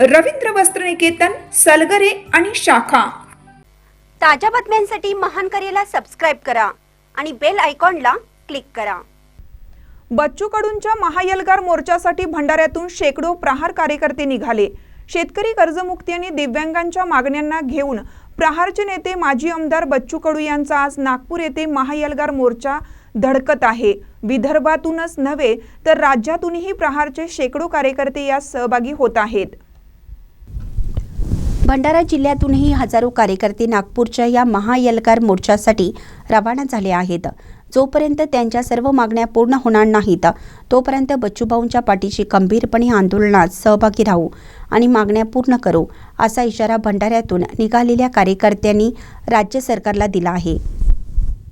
रवींद्र वस्त्रनिकेतन सलगरे आणि शाखा. ताज्या बातम्यांसाठी महान करेला सबस्क्राईब करा आणि बेल आयकॉनला क्लिक करा. बच्चू कडूंच्या महायलगार मोर्चासाठी भंडाऱ्यातून शेकडो प्रहार कार्यकर्ते निघाले. शेतकरी कर्जमुक्ती आणि दिव्यांगांच्या मागण्यांना घेऊन प्रहारचे नेते माजी आमदार बच्चू कडू यांचा आज नागपूर येथे महायलगार मोर्चा धडकत आहे. विदर्भातूनच नव्हे तर राज्यातूनही प्रहारचे शेकडो कार्यकर्ते यात सहभागी होत आहेत. भंडारा जिल्ह्यातूनही हजारो कार्यकर्ते नागपूरच्या या महायलकार मोर्चासाठी रवाना झाले आहेत. जोपर्यंत त्यांच्या सर्व मागण्या पूर्ण होणार नाहीत तोपर्यंत बच्चूभाऊंच्या पाठीशी खंबीरपणे आंदोलनात सहभागी राहू आणि मागण्या पूर्ण करू असा इशारा भंडाऱ्यातून निघालेल्या कार्यकर्त्यांनी राज्य सरकारला दिला आहे.